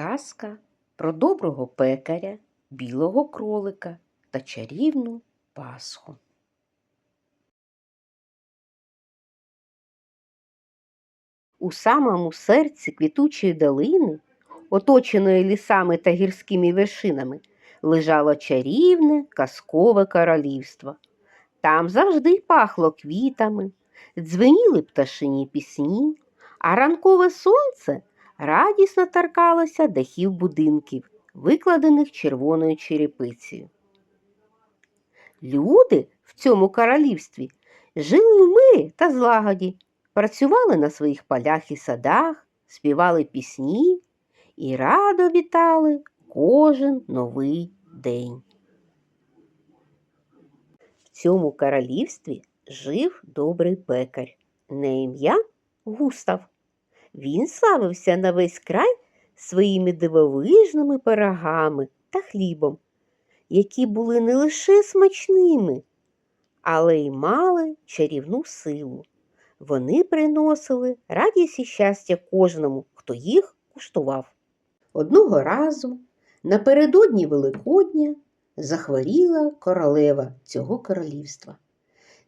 Казка про доброго пекаря, білого кролика та чарівну Пасху. У самому серці квітучої долини, оточеної лісами та гірськими вершинами, лежало чарівне казкове королівство. Там завжди пахло квітами, дзвеніли пташині пісні, а ранкове сонце радісно торкалося дахів будинків, викладених червоною черепицею. Люди в цьому королівстві жили в мирі та злагоді, працювали на своїх полях і садах, співали пісні і радо вітали кожен новий день. В цьому королівстві жив добрий пекар на ім'я Густав. Він славився на весь край своїми дивовижними пирогами та хлібом, які були не лише смачними, але й мали чарівну силу. Вони приносили радість і щастя кожному, хто їх куштував. Одного разу напередодні Великодня захворіла королева цього королівства.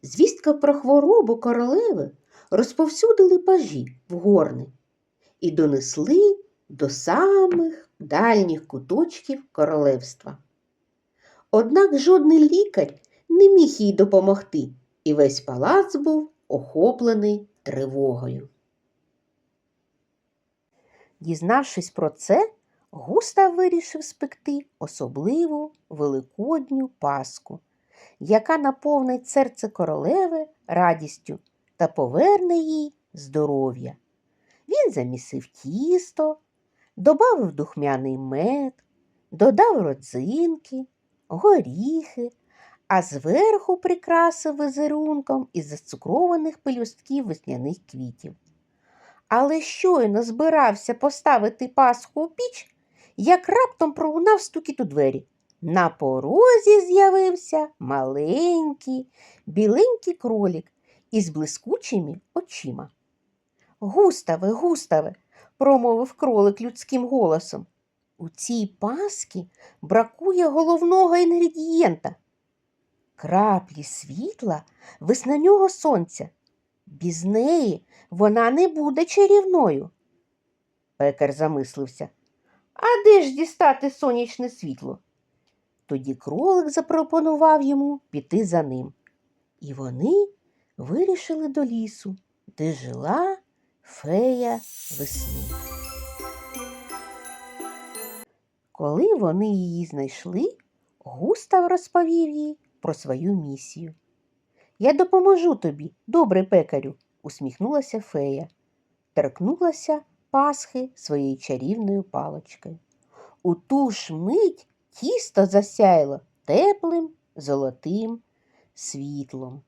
Звістка про хворобу королеви розповсюдили пажі в горни і донесли до самих дальніх куточків королевства. Однак жодний лікар не міг їй допомогти, і весь палац був охоплений тривогою. Дізнавшись про це, Густав вирішив спекти особливу великодню паску, яка наповнить серце королеви радістю та поверне їй здоров'я. Він замісив тісто, додав духмяний мед, додав родзинки, горіхи, а зверху прикрасив візерунком із зацукрованих пелюстків весняних квітів. Але щойно збирався поставити пасху у піч, як раптом пролунав стукіт у двері. На порозі з'явився маленький, біленький кролік із блискучими очима. Густаве, густаве, промовив кролик людським голосом. У цій паскі бракує головного інгредієнта. Краплі світла веснянього сонця. Без неї вона не буде чарівною. Пекар замислився. А де ж дістати сонячне світло? Тоді кролик запропонував йому піти за ним. І вони вирішили до лісу, де жила фея весни. Коли вони її знайшли, Густав розповів їй про свою місію. Я допоможу тобі, добрий пекарю, усміхнулася фея, торкнулася пасхи своєю чарівною палочкою. У ту ж мить тісто засяяло теплим золотим світлом.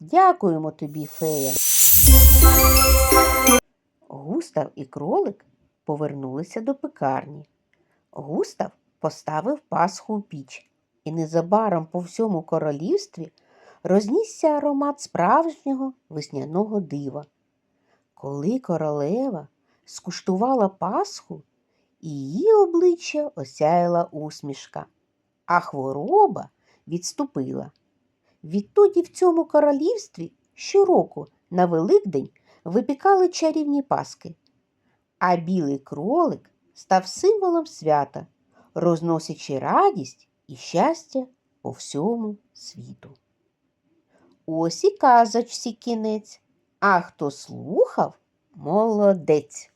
Дякуємо тобі, фея. Густав і кролик повернулися до пекарні. Густав поставив пасху у піч, і незабаром по всьому королівстві рознісся аромат справжнього весняного дива. Коли королева скуштувала пасху, її обличчя осяяла усмішка, а хвороба відступила. Відтоді в цьому королівстві щороку на Великдень випікали чарівні паски, а білий кролик став символом свята, розносячи радість і щастя по всьому світу. Ось і казочці кінець, а хто слухав молодець.